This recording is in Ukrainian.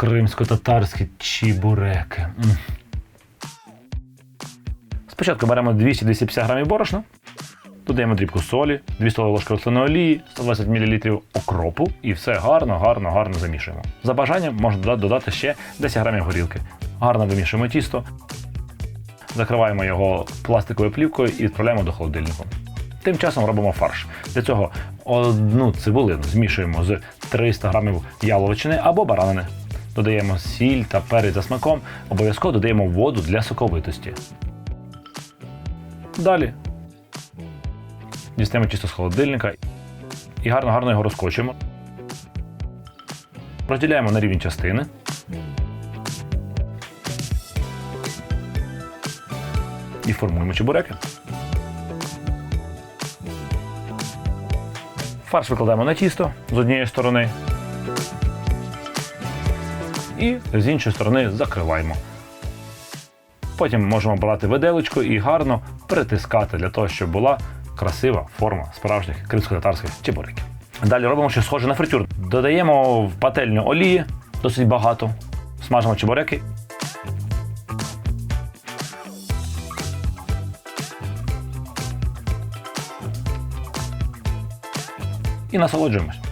Кримсько-татарські чебуреки. Спочатку беремо 200-250 грамів борошна, додаємо дрібку солі, 2 столові ложки рослинної олії, 120 мл окропу і все гарно, гарно, гарно замішуємо. За бажанням можна додати ще 10 грамів горілки. Гарно вимішуємо тісто, закриваємо його пластиковою плівкою і відправляємо до холодильнику. Тим часом робимо фарш. Для цього одну цибулину змішуємо з 300 грамів яловичини або баранини. Додаємо сіль та перець за смаком, обов'язково додаємо воду для соковитості. Далі дістаємо тісто з холодильника і гарно-гарно його розкочуємо. Розділяємо на рівні частини. І формуємо чебуреки. Фарш викладаємо на тісто з однієї сторони. І з іншої сторони закриваємо. Потім можемо брати виделочку і гарно притискати для того, щоб була красива форма справжніх кримсько-татарських чебуреків. Далі робимо щось схоже на фритюр. Додаємо в пательню олії досить багато, смажимо чебуреки. І насолоджуємось.